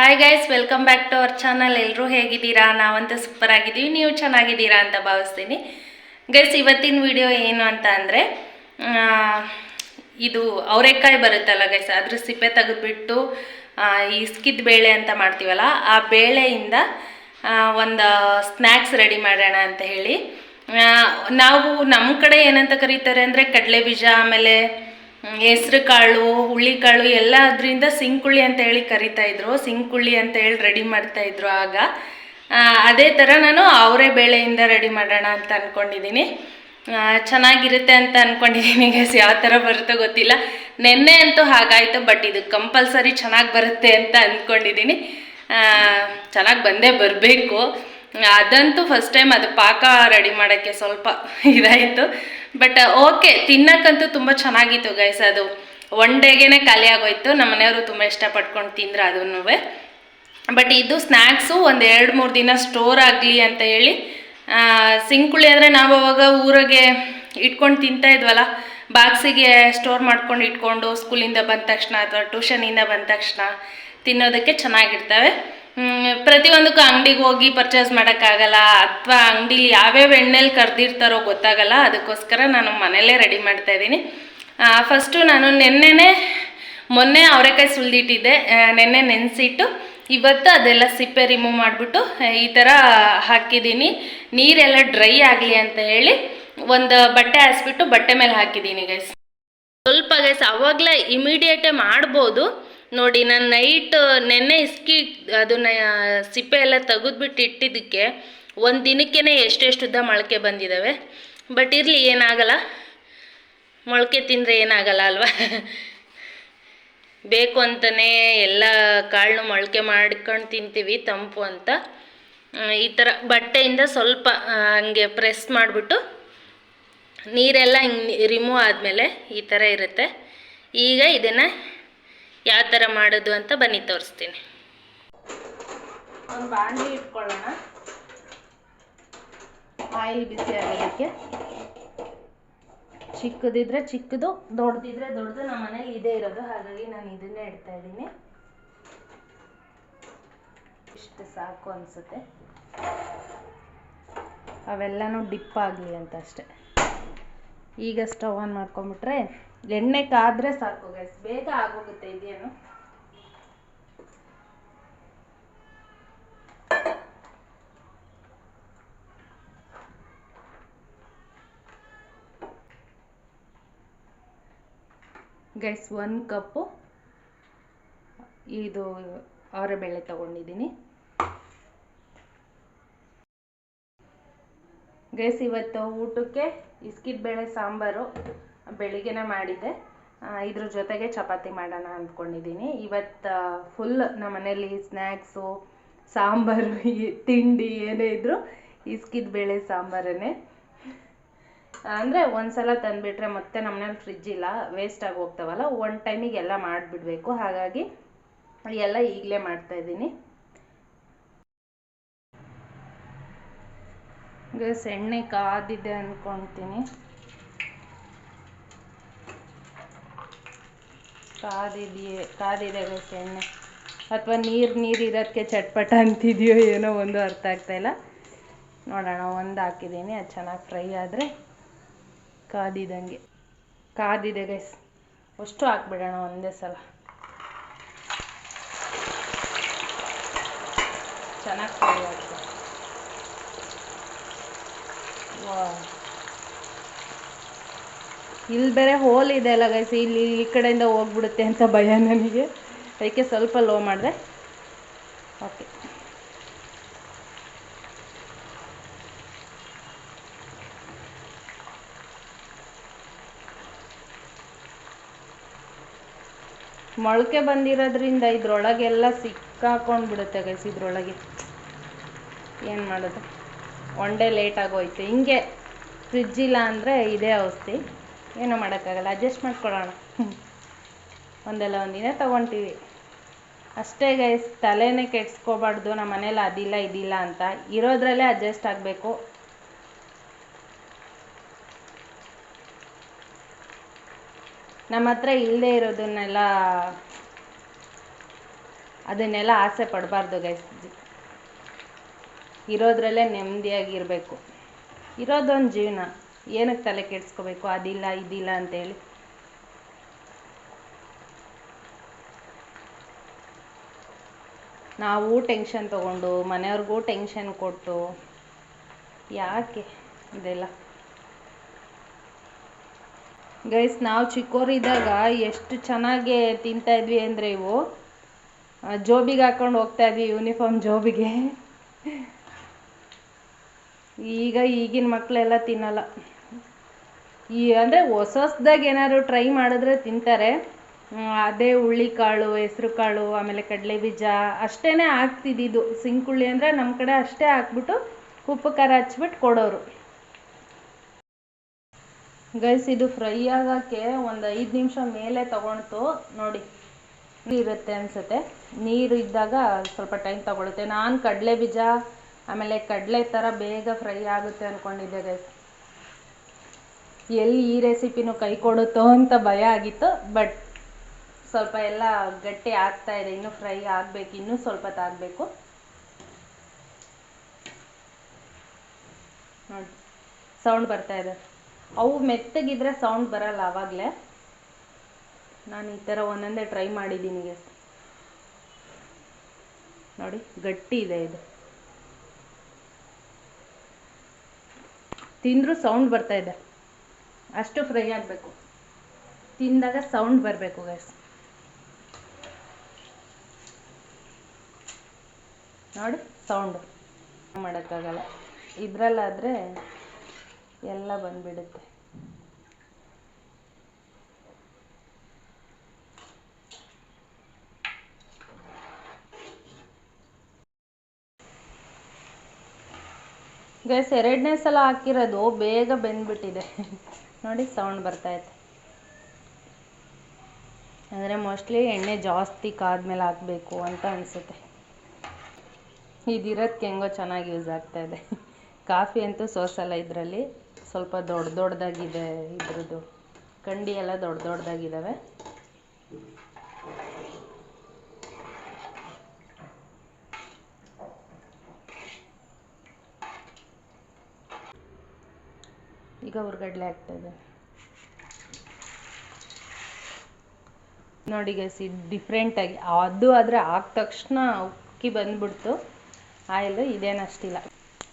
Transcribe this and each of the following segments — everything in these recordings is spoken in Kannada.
Hi guys welcome back to our channel ಎಲ್ಲರೂ ಹೇಗಿದ್ದೀರಾ? ನಾವಂತೂ ಸೂಪರ್ ಆಗಿದ್ದೀವಿ. ನೀವು ಚೆನ್ನಾಗಿದ್ದೀರಾ ಅಂತ ಭಾವಿಸ್ತೀನಿ. ಗೈಸ್ ಇವತ್ತಿನ ವಿಡಿಯೋ ಏನು ಅಂತ ಅಂದರೆ ಇದು ಅವರೆಕಾಯಿ ಬರುತ್ತಲ್ಲ ಗೈಸ್ ಅದ್ರ ಸಿಪ್ಪೆ ತೆಗೆದ್ಬಿಟ್ಟು ಇಸ್ಕಿದ ಬೇಳೆ ಅಂತ ಮಾಡ್ತೀವಲ್ಲ, ಆ ಬೇಳೆಯಿಂದ ಒಂದು ಸ್ನ್ಯಾಕ್ಸ್ ರೆಡಿ ಮಾಡೋಣ ಅಂತ ಹೇಳಿ. ನಾವು ನಮ್ಮ ಕಡೆ ಏನಂತ ಕರೀತಾರೆ ಅಂದರೆ ಕಡಲೆ ಬೀಜ ಆಮೇಲೆ ಹೆಸ್ರು ಕಾಳು ಹುಳ್ಳಿಕಾಳು ಎಲ್ಲ ಅದರಿಂದ ಸಿಂಕುಳ್ಳಿ ಅಂತ ಹೇಳಿ ಕರಿತಾ ಇದ್ರು. ಸಿಂಕುಳ್ಳಿ ಅಂತ ಹೇಳಿ ರೆಡಿ ಮಾಡ್ತಾ ಇದ್ರು ಆಗ. ಅದೇ ಥರ ನಾನು ಅವರೇ ಬೇಳೆಯಿಂದ ರೆಡಿ ಮಾಡೋಣ ಅಂತ ಅಂದ್ಕೊಂಡಿದ್ದೀನಿ ಚೆನ್ನಾಗಿರುತ್ತೆ ಅಂತ ಅಂದ್ಕೊಂಡಿದ್ದೀನಿ ಗೈಸ್ ಯಾವ ಥರ ಬರುತ್ತೋ ಗೊತ್ತಿಲ್ಲ. ನಿನ್ನೆ ಅಂತೂ ಹಾಗಾಯಿತು ಬಟ್ ಇದು ಕಂಪಲ್ಸರಿ ಚೆನ್ನಾಗಿ ಬರುತ್ತೆ ಅಂತ ಅಂದ್ಕೊಂಡಿದ್ದೀನಿ ಚೆನ್ನಾಗಿ ಬಂದೇ ಬರಬೇಕು. ಅದಂತೂ ಫಸ್ಟ್ ಟೈಮ್ ಅದು ಪಾಕ ರೆಡಿ ಮಾಡೋಕ್ಕೆ ಸ್ವಲ್ಪ ಇದಾಯಿತು. ಬಟ್ ಓಕೆ ತಿನ್ನಕ್ಕಂತೂ ತುಂಬ ಚೆನ್ನಾಗಿತ್ತು ಗೈಸ್ ಅದು. ಒನ್ ಡೇಗೇನೆ ಖಾಲಿ ಆಗೋಯ್ತು. ನಮ್ಮ ಮನೆಯವರು ತುಂಬ ಇಷ್ಟಪಟ್ಕೊಂಡು ತಿಂದ್ರು ಅದನ್ನು ಬಟ್ ಇದು ಸ್ನ್ಯಾಕ್ಸು ಒಂದು ಎರಡು ಮೂರು ದಿನ ಸ್ಟೋರ್ ಆಗಲಿ ಅಂತ ಹೇಳಿ ಸಿಂಕುಳಿ ಅಂದರೆ ನಾವು ಅವಾಗ ಊರಿಗೆ ಇಟ್ಕೊಂಡು ತಿಂತಾ ಇದ್ವಲ್ಲ, ಬಾಕ್ಸಿಗೆ ಸ್ಟೋರ್ ಮಾಡ್ಕೊಂಡು ಇಟ್ಕೊಂಡು ಸ್ಕೂಲಿಂದ ಬಂದ ತಕ್ಷಣ ಅಥವಾ ಟ್ಯೂಷನಿಂದ ಬಂದ ತಕ್ಷಣ ತಿನ್ನೋದಕ್ಕೆ ಚೆನ್ನಾಗಿರ್ತವೆ. ಪ್ರತಿಯೊಂದಕ್ಕೂ ಅಂಗಡಿಗೆ ಹೋಗಿ ಪರ್ಚೇಸ್ ಮಾಡೋಕ್ಕಾಗಲ್ಲ ಅಥವಾ ಅಂಗಡಿಲಿ ಯಾವ್ಯಾವ ಎಣ್ಣೆಲಿ ಕರೆದಿರ್ತಾರೋ ಗೊತ್ತಾಗಲ್ಲ, ಅದಕ್ಕೋಸ್ಕರ ನಾನು ಮನೆಯಲ್ಲೇ ರೆಡಿ ಮಾಡ್ತಾ ಇದ್ದೀನಿ. ಫಸ್ಟು ನಾನು ನೆನ್ನೆನೇ, ಮೊನ್ನೆ ಅವರೆಕಾಯಿ ಸುಲಿದಿಟ್ಟಿದ್ದೆ ನೆನ್ನೆ ನೆನೆಸಿಟ್ಟು, ಇವತ್ತು ಅದೆಲ್ಲ ಸಿಪ್ಪೆ ರಿಮೂವ್ ಮಾಡಿಬಿಟ್ಟು ಈ ಥರ ಹಾಕಿದ್ದೀನಿ. ನೀರೆಲ್ಲ ಡ್ರೈ ಆಗಲಿ ಅಂತ ಹೇಳಿ ಒಂದು ಬಟ್ಟೆ ಹಾಸ್ಬಿಟ್ಟು ಬಟ್ಟೆ ಮೇಲೆ ಹಾಕಿದ್ದೀನಿ ಗೈಸ್ ಸ್ವಲ್ಪ ಗೈಸ್ ಅವಾಗಲೇ ಇಮಿಡಿಯೇಟೇ ಮಾಡ್ಬೋದು. ನೋಡಿ, ನಾನು ನೈಟ್ ನೆನ್ನೆ ಇಸ್ಕಿ ಅದನ್ನ ಸಿಪ್ಪೆ ಎಲ್ಲ ತೆಗೆದ್ಬಿಟ್ಟು ಇಟ್ಟಿದ್ದಕ್ಕೆ ಒಂದು ದಿನಕ್ಕೇ ಎಷ್ಟೆಷ್ಟು ಉದ್ದ ಮೊಳಕೆ ಬಂದಿದ್ದಾವೆ ಬಟ್ ಇರಲಿ, ಏನಾಗಲ್ಲ. ಮೊಳಕೆ ತಿಂದರೆ ಏನಾಗಲ್ಲ ಅಲ್ವಾ? ಬೇಕು ಅಂತಲೇ ಎಲ್ಲ ಕಾಳನ್ನು ಮೊಳಕೆ ಮಾಡ್ಕೊಂಡು ತಿಂತೀವಿ, ತಂಪು ಅಂತ. ಈ ಥರ ಬಟ್ಟೆಯಿಂದ ಸ್ವಲ್ಪ ಹಂಗೆ ಪ್ರೆಸ್ ಮಾಡಿಬಿಟ್ಟು ನೀರೆಲ್ಲ ಹಿಂಗೆ ರಿಮೂವ್ ಆದಮೇಲೆ ಈ ಥರ ಇರುತ್ತೆ. ಈಗ ಇದನ್ನು ಯಾವ ಥರ ಮಾಡೋದು ಅಂತ ಬನ್ನಿ ತೋರಿಸ್ತೀನಿ. ಒಂದು ಬಾಣಲಿ ಇಟ್ಕೊಳ್ಳೋಣ. ಆಯಿಲ್ ಬಿಸಿ ಆಗೋದಕ್ಕೆ ಚಿಕ್ಕದಿದ್ರೆ ಚಿಕ್ಕದು ದೊಡ್ಡದಿದ್ರೆ ದೊಡ್ಡದು ನಮ್ಮ ಮನೇಲಿ ಇದೇ ಇರೋದು. ಹಾಗಾಗಿ ನಾನು ಇದನ್ನೇ ಇಡ್ತಾ ಇದ್ದೀನಿ. ಇಷ್ಟು ಸಾಕು ಅನಿಸುತ್ತೆ. ಅವೆಲ್ಲನೂ ಡಿಪ್ ಆಗಲಿ ಅಂತ ಅಷ್ಟೆ. ಈಗ ಸ್ಟವ್ ಆನ್ ಮಾಡ್ಕೊಂಬಿಟ್ರೆ ಎಣ್ಣೆ ಕಾದ್ರೆ ಸಾಕು ಗೈಸ್ ಬೇಗ ಆಗೋಗುತ್ತೆ ಇದೇನು. ಗೈಸ್ ಒಂದು ಕಪ್ಪು ಇದು ಅವರೆಬೇಳೆ ತಗೊಂಡಿದ್ದೀನಿ. ಗೈಸ್ ಇವತ್ತು ಊಟಕ್ಕೆ ಇಸ್ಕಿಟ್ ಬೇಳೆ, ಸಾಂಬಾರು. ಬೆಳಿಗ್ಗೆನೇ ಮಾಡಿದ್ದೆ. ಇದ್ರ ಜೊತೆಗೆ ಚಪಾತಿ ಮಾಡೋಣ ಅಂದ್ಕೊಂಡಿದ್ದೀನಿ. ಇವತ್ತು ಫುಲ್ ನಮ್ಮ ಮನೇಲಿ ಸ್ನ್ಯಾಕ್ಸು ಸಾಂಬಾರು ತಿಂಡಿ ಏನೇ ಇದ್ದರೂ ಇಸ್ಕಿದ ಬೇಳೆ ಸಾಂಬಾರನ್ನೇ ಅಂದರೆ ಒಂದ್ಸಲ ತಂದುಬಿಟ್ರೆ ಮತ್ತೆ ನಮ್ಮನೇಲಿ ಫ್ರಿಜ್ ಇಲ್ಲ ವೇಸ್ಟ್ ಆಗಿ ಹೋಗ್ತಾವಲ್ಲ ಒನ್ ಟೈಮಿಗೆ ಎಲ್ಲ ಮಾಡಿಬಿಡ್ಬೇಕು. ಹಾಗಾಗಿ ಎಲ್ಲ ಈಗಲೇ ಮಾಡ್ತಾ ಇದ್ದೀನಿ. ಗಸ್, ಎಣ್ಣೆ ಕಾದಿದೆ ಅಂದ್ಕೊಳ್ತೀನಿ ಕಾದಿದೆಯೇ ಕಾದಿದೆ ಗಸ್ ಎಣ್ಣೆ. ಅಥವಾ ನೀರು ನೀರು ಇರೋದಕ್ಕೆ ಚಟ್ಪಟ ಅಂತಿದೆಯೋ ಏನೋ ಒಂದು ಅರ್ಥ ಆಗ್ತಾ ಇಲ್ಲ. ನೋಡೋಣ, ಒಂದು ಹಾಕಿದ್ದೀನಿ, ಅದು ಚೆನ್ನಾಗಿ ಫ್ರೈ ಆದರೆ ಕಾದಿದಂಗೆ. ಕಾದಿದೆ ಗೈಸ್ ಅಷ್ಟು ಹಾಕ್ಬಿಡೋಣ ಒಂದೇ ಸಲ. ಚೆನ್ನಾಗಿ ಫ್ರೈ ಆಗ್ತದೆ ವಾ ಇಲ್ಲಿ ಬೇರೆ ಹೋಲ್ ಇದೆ ಅಲ್ಲ ಗೈಸ್ ಇಲ್ಲಿ ಈ ಕಡೆಯಿಂದ ಹೋಗ್ಬಿಡುತ್ತೆ ಅಂತ ಭಯ ನನಗೆ. ಅದಕ್ಕೆ ಸ್ವಲ್ಪ ಲೋ ಮಾಡಿದೆ. ಓಕೆ ಮೊಳಕೆ ಬಂದಿರೋದ್ರಿಂದ ಇದ್ರೊಳಗೆಲ್ಲ ಸಿಕ್ಕಾಕೊಂಡು ಬಿಡುತ್ತೆ ಗೈಸ್ ಇದ್ರೊಳಗೆ. ಏನು ಮಾಡೋದು? ಒನ್ ಡೇ ಲೇಟ್ ಆಗೋಯ್ತು. ಹಿಂಗೆ ಫ್ರಿಜ್ ಇಲ್ಲ ಅಂದರೆ ಇದೇ ಔಷಧಿ ಏನೂ ಮಾಡೋಕ್ಕಾಗಲ್ಲ ಅಡ್ಜಸ್ಟ್ ಮಾಡ್ಕೊಳ್ಳೋಣ. ಒಂದಲ್ಲ ಒಂದಿನ ತೊಗೊತೀವಿ. ಅಷ್ಟೇ ಗೈಸ್ ತಲೆನೇ ಕೆಡ್ಸ್ಕೋಬಾರ್ದು, ನಮ್ಮ ಮನೇಲಿ ಅದಿಲ್ಲ, ಇದಿಲ್ಲ ಅಂತ. ಇರೋದ್ರಲ್ಲೇ ಅಡ್ಜಸ್ಟ್ ಆಗಬೇಕು. ನಮ್ಮ ಹತ್ರ ಇಲ್ಲದೆ ಇರೋದನ್ನೆಲ್ಲ, ಅದನ್ನೆಲ್ಲ ಆಸೆ ಪಡಬಾರ್ದು ಗೈಸ್ ಇರೋದ್ರಲ್ಲೇ ನೆಮ್ಮದಿಯಾಗಿರಬೇಕು. ಇರೋದೊಂದು ಜೀವನ. ಏನಕ್ಕೆ ತಲೆ ಕೆಡಿಸ್ಕೋಬೇಕು? ಅದಿಲ್ಲ, ಇದಿಲ್ಲ ಅಂತೇಳಿ. ನಾವು ಟೆನ್ಷನ್ ತಗೊಂಡು, ಮನೆಯವ್ರಿಗೂ ಟೆನ್ಷನ್ ಕೊಟ್ಟು, ಯಾಕೆ ಇದೆಲ್ಲ? ಗೈಸ್ ನಾವು ಚಿಕ್ಕೋರಿದ್ದಾಗ ಎಷ್ಟು ಚೆನ್ನಾಗಿ ತಿಂತಾ ಇದ್ವಿ ಅಂದರೆ ಇವು. ಜೋಬಿಗೆ ಹಾಕೊಂಡು ಹೋಗ್ತಾ ಇದ್ವಿ ಯೂನಿಫಾರ್ಮ್ ಜೋಬಿಗೆ. ಈಗ ಈಗಿನ ಮಕ್ಕಳೆಲ್ಲ ತಿನ್ನಲ್ಲ. ಈ ಅಂದರೆ ಹೊಸ ಹೊಸ್ದಾಗಿ ಏನಾದ್ರು ಟ್ರೈ ಮಾಡಿದ್ರೆ ತಿಂತಾರೆ. ಅದೇ ಅದೇ ಹುಳ್ಳಿಕಾಳು ಹೆಸ್ರು ಕಾಳು ಆಮೇಲೆ ಕಡಲೆ ಬೀಜ ಅಷ್ಟೇ ಹಾಕ್ತಿದ್ದಿದ್ದು ಸಿಂಕುಳ್ಳಿ ಅಂದರೆ ನಮ್ಮ ಕಡೆ ಅಷ್ಟೇ ಹಾಕ್ಬಿಟ್ಟು ಉಪ್ಪು, ಖಾರ ಹಚ್ಬಿಟ್ಟು ಕೊಡೋರು. ಗೈಸ್, ಇದು ಫ್ರೈ ಆಗೋಕ್ಕೆ ಒಂದು ಐದು ನಿಮಿಷ ಮೇಲೆ ತೊಗೊಳ್ತು ನೋಡಿ ಇರುತ್ತೆ ಅನಿಸುತ್ತೆ. ನೀರು ಇದ್ದಾಗ ಸ್ವಲ್ಪ ಟೈಮ್ ತಗೊಳುತ್ತೆ. ನಾನು ಕಡಲೆ ಬೀಜ ಆಮೇಲೆ ಕಡಲೆ ಥರ ಬೇಗ ಫ್ರೈ ಆಗುತ್ತೆ ಅಂದ್ಕೊಂಡಿದ್ದೆ ಗೈಸ್. ಎಲ್ಲಿ ಈ ರೆಸಿಪಿನೂ ಕೈ ಕೊಡುತ್ತೋ ಅಂತ ಭಯ ಆಗಿತ್ತು, ಬಟ್ ಸ್ವಲ್ಪ ಎಲ್ಲ ಗಟ್ಟಿ ಆಗ್ತಾ ಇದೆ, ಇನ್ನೂ ಫ್ರೈ ಆಗಬೇಕು, ಇನ್ನೂ ಸ್ವಲ್ಪ ತಾಗಬೇಕು. ನೋಡಿ, ಸೌಂಡ್ ಬರ್ತಾ ಇದೆ. ಅವು ಮೆತ್ತಗಿದ್ರೆ ಸೌಂಡ್ ಬರಲ್ಲ ಆವಾಗಲೇ ನಾನು ಈ ಥರ ಒಂದೊಂದೇ ಟ್ರೈ ಮಾಡಿದ್ದೀನಿ ನೋಡಿ, ಗಟ್ಟಿ ಇದೆ ಇದು. ತಿಂದರೂ ಸೌಂಡ್ ಬರ್ತಾ ಇದೆ. ಅಷ್ಟು ಫ್ರೈ ಆಗಬೇಕು. ತಿಂದಾಗ ಸೌಂಡ್ ಬರಬೇಕು ಗ್ಯಾಸ್ ನೋಡಿ ಸೌಂಡ್ ಮಾಡೋಕ್ಕಾಗಲ್ಲ. ಇದರಲ್ಲಾದರೆ ಎಲ್ಲ ಬಂದ್ಬಿಡುತ್ತೆ. ಗ್ಯಾಸ್ ಎರಡನೇ ಸಲ ಹಾಕಿರೋದು ಬೇಗ ಬೆಂದ್ಬಿಟ್ಟಿದೆ. ನೋಡಿ ಸೌಂಡ್ ಬರ್ತೈತೆ ಅಂದರೆ ಮೋಸ್ಟ್ಲಿ ಎಣ್ಣೆ ಜಾಸ್ತಿ ಕಾದ್ಮೇಲೆ ಹಾಕಬೇಕು ಅಂತ ಅನಿಸುತ್ತೆ. ಇದಿರೋದಕ್ಕೆ ಹೆಂಗೋ ಚೆನ್ನಾಗಿ ಯೂಸ್ ಆಗ್ತಾ ಇದೆ. ಕಾಫಿ ಅಂತೂ ಸೋಸಲ್ಲ ಇದರಲ್ಲಿ. ಸ್ವಲ್ಪ ದೊಡ್ಡ ದೊಡ್ಡದಾಗಿದೆ ಇದ್ರದ್ದು. ಕಂಡಿ ಎಲ್ಲ ದೊಡ್ಡ ದೊಡ್ಡದಾಗಿದ್ದಾವೆ ಈಗ ಹುರ್ಗಡ್ಲೆ ಆಗ್ತದೆ. ನೋಡಿ ಗೈಸ್ ಇದು ಡಿಫ್ರೆಂಟಾಗಿ ಅದು ಆದರೆ ಆದ ತಕ್ಷಣ ಉಕ್ಕಿ ಬಂದ್ಬಿಡ್ತು. ಆಯಿಲ್ ಇದೇನು ಅಷ್ಟಿಲ್ಲ.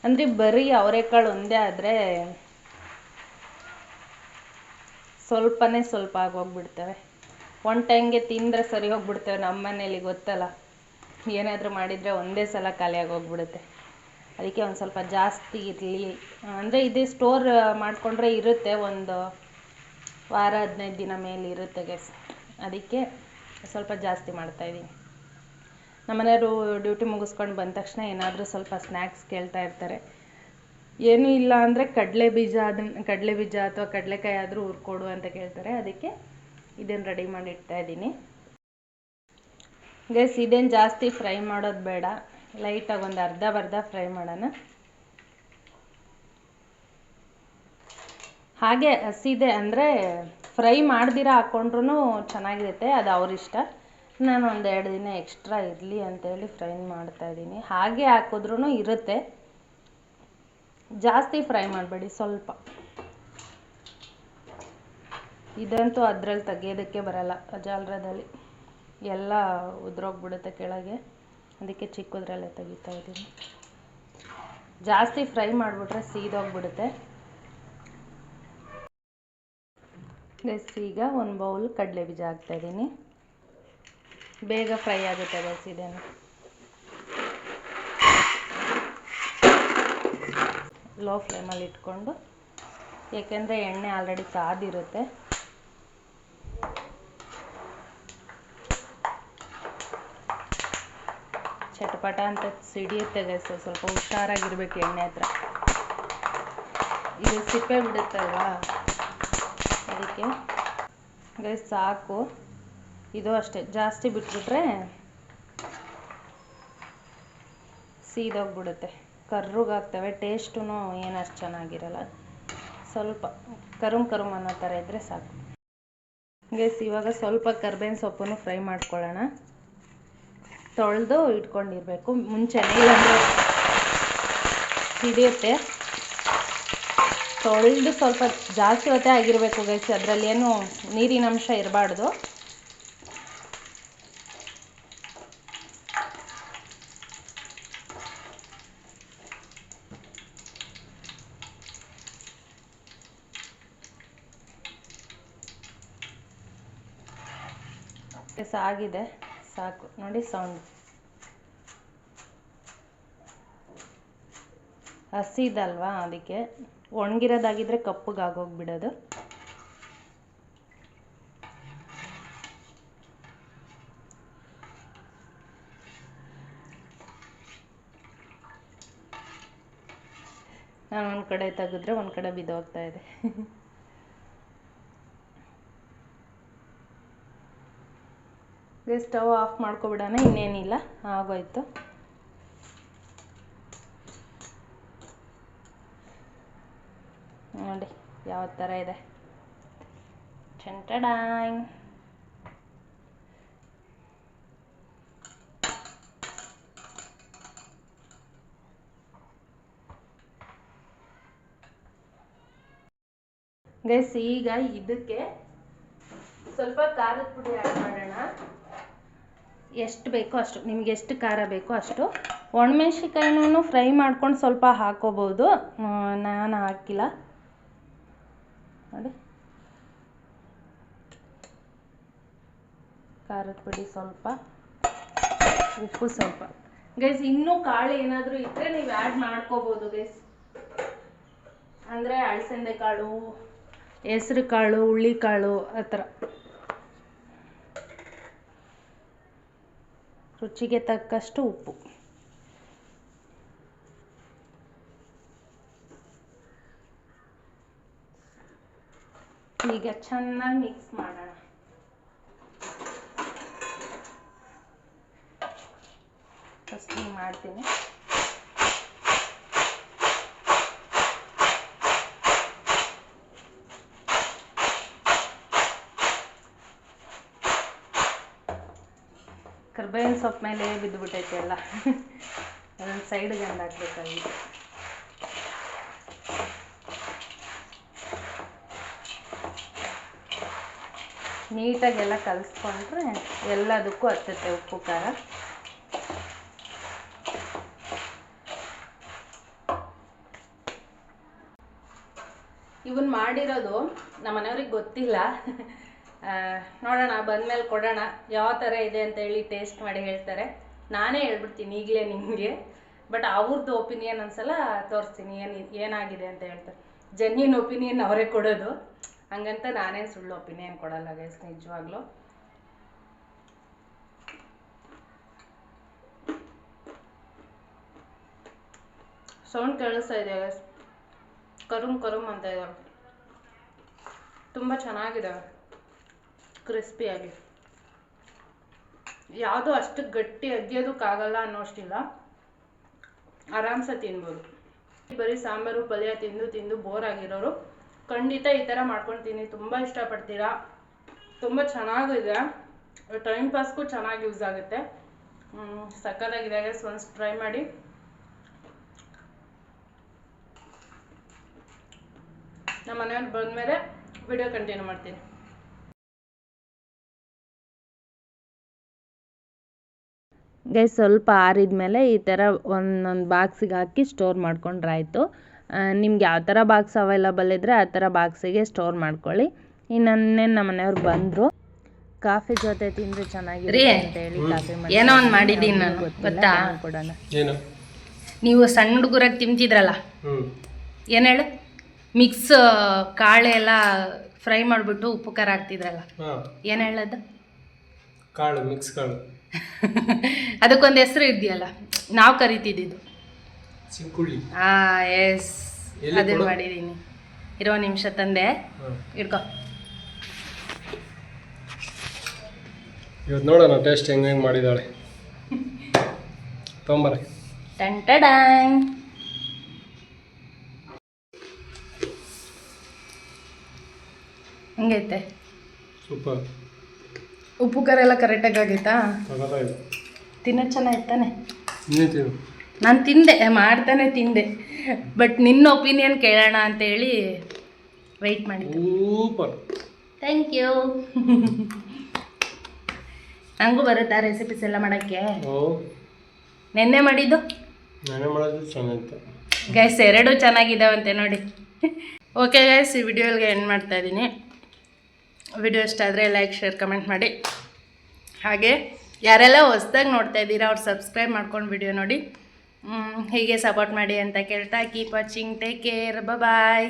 ಅಂದರೆ ಬರೀ ಅವರೆಕಾಳು ಒಂದೇ ಆದರೆ ಸ್ವಲ್ಪನೇ ಸ್ವಲ್ಪ ಆಗೋಗ್ಬಿಡ್ತವೆ. ಒನ್ ಟೈಮ್ಗೆ ತಿಂದರೆ ಸರಿ ಹೋಗ್ಬಿಡ್ತೇವೆ ನಮ್ಮ ಮನೇಲಿ ಗೊತ್ತಲ್ಲ. ಏನಾದರೂ ಮಾಡಿದರೆ ಒಂದೇ ಸಲ ಖಾಲಿ ಆಗೋಗ್ಬಿಡುತ್ತೆ. ಅದಕ್ಕೆ ಒಂದು ಸ್ವಲ್ಪ ಜಾಸ್ತಿ ಇರಲಿ. ಅಂದರೆ ಇದು ಸ್ಟೋರ್ ಮಾಡಿಕೊಂಡ್ರೆ ಇರುತ್ತೆ, ಒಂದು ವಾರ ಹದಿನೈದು ದಿನ ಮೇಲೆ ಇರುತ್ತೆ ಗ್ಯಾಸ್ ಅದಕ್ಕೆ ಸ್ವಲ್ಪ ಜಾಸ್ತಿ ಮಾಡ್ತಾಯಿದ್ದೀನಿ ನಮ್ಮನೆಯವರು ಡ್ಯೂಟಿ ಮುಗಿಸ್ಕೊಂಡು ಬಂದ ತಕ್ಷಣ ಏನಾದರೂ ಸ್ವಲ್ಪ ಸ್ನ್ಯಾಕ್ಸ್ ಕೇಳ್ತಾ ಇರ್ತಾರೆ. ಏನೂ ಇಲ್ಲ ಅಂದರೆ ಕಡಲೆ ಬೀಜ ಅದನ್ನು ಕಡಲೆ ಬೀಜ ಅಥವಾ ಕಡಲೆಕಾಯಿ ಆದರೂ ಹುರ್ಕೊಡು ಅಂತ ಕೇಳ್ತಾರೆ. ಅದಕ್ಕೆ ಇದನ್ನು ರೆಡಿ ಮಾಡಿ ಇಡ್ತಾ ಇದ್ದೀನಿ. ಗೈಸ್ ಇದೇನು ಜಾಸ್ತಿ ಫ್ರೈ ಮಾಡೋದು ಬೇಡ. ಲೈಟಾಗಿ ಒಂದು ಅರ್ಧ ಬರ್ಧ ಫ್ರೈ ಮಾಡೋಣ. ಹಾಗೆ ಹಸಿದೆ ಅಂದರೆ ಫ್ರೈ ಮಾಡ್ದಿರ ಹಾಕ್ಕೊಂಡ್ರೂ ಚೆನ್ನಾಗಿರುತ್ತೆ, ಅದು ಅವರಿಷ್ಟ ನಾನು ಒಂದು ಎರಡು ದಿನ ಎಕ್ಸ್ಟ್ರಾ ಇರಲಿ ಅಂತೇಳಿ ಫ್ರೈ ಮಾಡ್ತಾಯಿದ್ದೀನಿ ಹಾಗೆ ಹಾಕಿದ್ರೂ ಇರುತ್ತೆ. ಜಾಸ್ತಿ ಫ್ರೈ ಮಾಡಬೇಡಿ, ಸ್ವಲ್ಪ. ಇದಂತೂ ಅದರಲ್ಲಿ ತೆಗೆಯೋದಕ್ಕೆ ಬರಲ್ಲ, ಜಾಲರದಲ್ಲಿ. ಎಲ್ಲ ಉದ್ರೋಗ್ಬಿಡುತ್ತೆ ಕೆಳಗೆ. ಅದಕ್ಕೆ ಚಿಕ್ಕದ್ರಲ್ಲೇ ತೆಗಿತಾ ಇದ್ದೀನಿ. ಜಾಸ್ತಿ ಫ್ರೈ ಮಾಡಿಬಿಟ್ರೆ ಸೀದೋಗ್ಬಿಡುತ್ತೆ. ಬಸ್ ಈಗ ಒಂದು ಬೌಲ್ ಕಡಲೆ ಬೀಜ ಹಾಕ್ತಾಯಿದ್ದೀನಿ ಬೇಗ ಫ್ರೈ ಆಗುತ್ತೆ ಬಸ್ ಇದೇನು. ಲೋ ಫ್ಲೇಮಲ್ಲಿ ಇಟ್ಕೊಂಡು, ಏಕೆಂದರೆ ಎಣ್ಣೆ ಆಲ್ರೆಡಿ ಕಾದಿರುತ್ತೆ ಚಟಪಟ ಅಂತ ಸಿಡಿಯುತ್ತೆ ಗೈಸ್ ಸ್ವಲ್ಪ ಹುಷಾರಾಗಿರ್ಬೇಕು ಎಣ್ಣೆ ಹತ್ರ. ಇದು ಸಿಪ್ಪೆ ಬಿಡುತ್ತಲ್ವಾ? ಅದಕ್ಕೆ ಗೈಸ್ ಸಾಕು. ಇದು ಅಷ್ಟೇ. ಜಾಸ್ತಿ ಬಿಟ್ಬಿಟ್ರೆ ಸೀದೋಗ್ಬಿಡುತ್ತೆ. ಕರ್ರುಗಾಗ್ತವೆ. ಟೇಸ್ಟೂ ಏನಷ್ಟು ಚೆನ್ನಾಗಿರಲ್ಲ. ಸ್ವಲ್ಪ ಕರುಮ್ ಕರುಮ್ ಅನ್ನೋ ಥರ ಇದ್ದರೆ ಸಾಕು. ಗೈಸ್ ಇವಾಗ ಸ್ವಲ್ಪ ಕರ್ಬೇವಿನ ಸೊಪ್ಪನ್ನು ಫ್ರೈ ಮಾಡ್ಕೊಳ್ಳೋಣ. ತೊಳೆದು ಇಟ್ಕೊಂಡಿರ್ಬೇಕು. ಮುಂಚೆನೇ ಇಲ್ಲಾಂದರೆ ಹಿಡಿಯುತ್ತೆ. ತೊಳೆದು ಸ್ವಲ್ಪ ಜಾಸ್ತಿ ಹೊತ್ತೇ ಆಗಿರಬೇಕು ಗೈಸ್ ಅದರಲ್ಲಿ ಏನು ನೀರಿನ ಅಂಶ ಇರಬಾರ್ದು. ಆಗಿದೆ. ಸಾಕು. ನೋಡಿ ಸೌಂಡ್ ಹಸಿದಲ್ವಾ ಅದಕ್ಕೆ? ಒಣಗಿರೋದಾಗಿದ್ರೆ ಕಪ್ಪಗಾಗೋಗ್ಬಿಡೋದು ನಾನು ಒಂದು ಕಡೆ ತೆಗೆದ್ರೆ ಒಂದು ಕಡೆ ಬಿದ್ದೋಗ್ತಾ ಇದೆ. ಸ್ಟವ್ ಆಫ್ ಮಾಡ್ಕೊಬಿಡೋಣ, ಇನ್ನೇನಿಲ್ಲ. ಆಗೋಯ್ತು. ನೋಡಿ, ಯಾವ ಥರ ಇದೆ. ಚಂಟಡಾಯ್ ಗೈಸ್, ಈಗ ಇದಕ್ಕೆ ಸ್ವಲ್ಪ ಖಾರದ ಪುಡಿ ಆ್ಯಡ್ ಮಾಡೋಣ. ಎಷ್ಟು ಬೇಕೋ ಅಷ್ಟು, ನಿಮ್ಗೆ ಎಷ್ಟು ಖಾರ ಬೇಕೋ ಅಷ್ಟು. ಒಣಮೆಣ್ಸಿಕಾಯಿನೂ ಫ್ರೈ ಮಾಡ್ಕೊಂಡು ಸ್ವಲ್ಪ ಹಾಕೋಬೋದು. ನಾನು ಹಾಕಿಲ್ಲ. ನೋಡಿ. ಖಾರದ ಪುಡಿ ಸ್ವಲ್ಪ, ಉಪ್ಪು ಸ್ವಲ್ಪ. ಗೈಸ್ ಇನ್ನೂ ಕಾಳು ಏನಾದರೂ ಇದ್ದರೆ ನೀವು ಆ್ಯಡ್ ಮಾಡ್ಕೋಬೋದು ಗೈಸ್ ಅಂದರೆ ಅಳಸಂದೆ ಕಾಳು, ಹೆಸ್ರು ಕಾಳು ಹುಳ್ಳಿ ಕಾಳು, ಆ ಥರ. ರುಚಿಗೆ ತಕ್ಕಷ್ಟು ಉಪ್ಪು. ಈಗ ಚೆನ್ನಾಗಿ ಮಿಕ್ಸ್ ಮಾಡೋಣ. ಫಸ್ಟ್ ಹಿಂಗೆ ಮಾಡ್ತೀನಿ. ಕರ್ಬೇವಿನ ಸೊಪ್ಪು ಮೇಲೆ ಬಿದ್ದುಬಿಟ್ಟೈತೆ ಎಲ್ಲ. ಅದೊಂದು ಸೈಡ್ಗೆ ಹಂಗೆ ನೀಟಾಗಿ ನೀಟಾಗೆಲ್ಲ ಕಲಿಸ್ಕೊಂಡ್ರೆ ಎಲ್ಲದಕ್ಕೂ ಹತ್ತುತ್ತೆ ಉಪ್ಪು, ಖಾರ. ಇವನ್ ಮಾಡಿರೋದು ನಮ್ಮ ಮನೆಯವ್ರಿಗೆ ಗೊತ್ತಿಲ್ಲ. ನೋಡೋಣ, ಬಂದ್ಮೇಲೆ ಕೊಡೋಣ, ಯಾವ ಥರ ಇದೆ ಅಂತ ಹೇಳಿ ಟೇಸ್ಟ್ ಮಾಡಿ ಹೇಳ್ತಾರೆ. ನಾನೇ ಹೇಳ್ಬಿಡ್ತೀನಿ ಈಗಲೇ ನಿಮಗೆ. ಬಟ್ ಅವ್ರದ್ದು ಒಪಿನಿಯನ್ ಒಂದ್ಸಲ ತೋರಿಸ್ತೀನಿ, ಏನು ಏನಾಗಿದೆ ಅಂತ ಹೇಳ್ತಾರೆ. ಜೆನ್ಯೂನ್ ಒಪಿನಿಯನ್ ಅವರೇ ಕೊಡೋದು. ಹಂಗಂತ ನಾನೇನು ಸುಳ್ಳು ಒಪಿನಿಯನ್ ಕೊಡಲ್ಲ ಗೈಸ್ ನಿಜವಾಗ್ಲೂ. ಸೌಂಡ್ ಕೇಳಿಸ್ತಾ ಇದೆ ಗೈಸ್ ಕರುಮ್ ಕರುಮ್ ಅಂತ ಇದಾವೆ ತುಂಬ ಚೆನ್ನಾಗಿದ್ದಾವೆ ಕ್ರಿಸ್ಪಿಯಾಗಿ ಯಾವುದೂ ಅಷ್ಟು ಗಟ್ಟಿ ಅಗಿಯೋದಕ್ಕಾಗಲ್ಲ ಅನ್ನೋಷ್ಟಿಲ್ಲ. ಆರಾಮ್ಸೆ ತಿನ್ಬೋದು. ಬರೀ ಸಾಂಬಾರು, ಪಲ್ಯ ತಿಂದು ತಿಂದು ಬೋರ್ ಆಗಿರೋರು ಖಂಡಿತ ಈ ಥರ ಮಾಡ್ಕೊಳ್ತೀನಿ ತುಂಬ ಇಷ್ಟಪಡ್ತೀರಾ? ತುಂಬ ಚೆನ್ನಾಗಿದೆ. ಟೈಮ್ ಪಾಸ್ಗೂ ಚೆನ್ನಾಗಿ ಯೂಸ್ ಆಗುತ್ತೆ. ಸಕ್ಕತ್ತಾಗಿದೆ ಒಂದ್ಸ್ ಟ್ರೈ ಮಾಡಿ. ನಮ್ಮ ಮನೆಯವ್ರು ಬಂದಮೇಲೆ ವಿಡಿಯೋ ಕಂಟಿನ್ಯೂ ಮಾಡ್ತೀನಿ. ಗೈಸ್ ಸ್ವಲ್ಪ ಆರಿದ ಮೇಲೆ ಈ ಥರ ಒಂದೊಂದು ಬಾಕ್ಸಿಗೆ ಹಾಕಿ ಸ್ಟೋರ್ ಮಾಡ್ಕೊಂಡ್ರಾಯ್ತು ನಿಮ್ಗೆ ಯಾವ ಥರ ಬಾಕ್ಸ್ ಅವೈಲಬಲ್ ಇದ್ದರೆ ಆ ಥರ ಬಾಕ್ಸಿಗೆ ಸ್ಟೋರ್ ಮಾಡ್ಕೊಳ್ಳಿ. ಇನ್ನೊನ್ನೇನು ನಮ್ಮ ಮನೆಯವ್ರು ಬಂದರು. ಕಾಫಿ ಜೊತೆ ತಿಂದರೆ ಚೆನ್ನಾಗಿರುತ್ತೆ ಅಂತ ಹೇಳಿ ಕಾಫಿ ಏನೋ ಒಂದು ಮಾಡಿದ್ದೀನಿ ನಾನು ಗೊತ್ತಾ? ಕೊಡೋಣ. ಏನು? ನೀವು ಸಣ್ಣ ಹುಡುಗರಾಗಿ ತಿಂತಿದ್ರಲ್ಲ? ಹ್ಞೂ ಏನು ಹೇಳು? ಮಿಕ್ಸ್ ಕಾಳೆ ಎಲ್ಲ ಫ್ರೈ ಮಾಡಿಬಿಟ್ಟು ಉಪ್ಪು ಖಾರ ಹಾಕ್ತಿದ್ರಲ್ಲ ಏನು ಹೇಳೋದು? ಕಾಳು ಮಿಕ್ಸ್ ಕಾಳು. ಅದಕ್ಕೊಂದು ಹೆಸರು ಇದೆಯಲ್ಲ ನಾವು ಕರಿತಿದ್ದಿದ್ದು ಆ ಎಸ್ ಅದನ್ನು? ಮಾಡಿದ್ದೀನಿ ಇರೋ ನಿಮಿಷ ತಂದೆ. ಇಡ್ಕೋ ಇವತ್ತು ನೋಡೋಣ ಟೇಸ್ಟ್ ಹೆಂಗೆ ಹೆಂಗೆ ಮಾಡಿದ್ದಾಳೆ ತೊಂಬರ್ರಿ. ಟನ್ ಟಡಾಂಗ್ ಹೆಂಗೈತೆ? ಸೂಪರ್. ಉಪ್ಪು ಖಾರ ಎಲ್ಲ ಕರೆಕ್ಟಾಗಿ ಆಗೈತಾ ತಿನ್ನೋದು ಚೆನ್ನಾಗಿತ್ತಾನೆ ನಾನು ತಿಂದೆ ಮಾಡ್ತಾನೆ ತಿಂದೆ. ಬಟ್ ನಿನ್ನ ಒಪಿನಿಯನ್ ಕೇಳೋಣ ಅಂತ ಹೇಳಿ ವೆಯ್ಟ್ ಮಾಡಿ ಸೂಪರ್ ಥ್ಯಾಂಕ್ ಯು ನನಗೂ ಬರುತ್ತಾ ರೆಸಿಪೀಸ್ ಎಲ್ಲ ಮಾಡೋಕ್ಕೆ? ಓ ನೆನ್ನೆ ಮಾಡಿದ್ದು? ನಾನೇ ಮಾಡೋದು ಚೆನ್ನಾಗಿತ್ತು. ಗೈಸ್ ಎರಡೂ ಚೆನ್ನಾಗಿದ್ದಾವಂತೆ ನೋಡಿ. ಓಕೆ ಗೈಸ್ ಈ ವಿಡಿಯೋಲ್ಗೆ ಎಂಡ್ ಮಾಡ್ತಾ ಇದ್ದೀನಿ. ವಿಡಿಯೋ ಇಷ್ಟ ಆದರೆ ಲೈಕ್ ಶೇರ್ ಕಮೆಂಟ್ ಮಾಡಿ. ಹಾಗೆ ಯಾರೆಲ್ಲ ಹೊಸ್ದಾಗಿ ನೋಡ್ತಾ ಇದ್ದೀರಾ, ಅವ್ರು ಸಬ್ಸ್ಕ್ರೈಬ್ ಮಾಡ್ಕೊಂಡು ವಿಡಿಯೋ ನೋಡಿ. ಹೀಗೆ ಸಪೋರ್ಟ್ ಮಾಡಿ ಅಂತ ಕೇಳ್ತಾ keep watching take care bye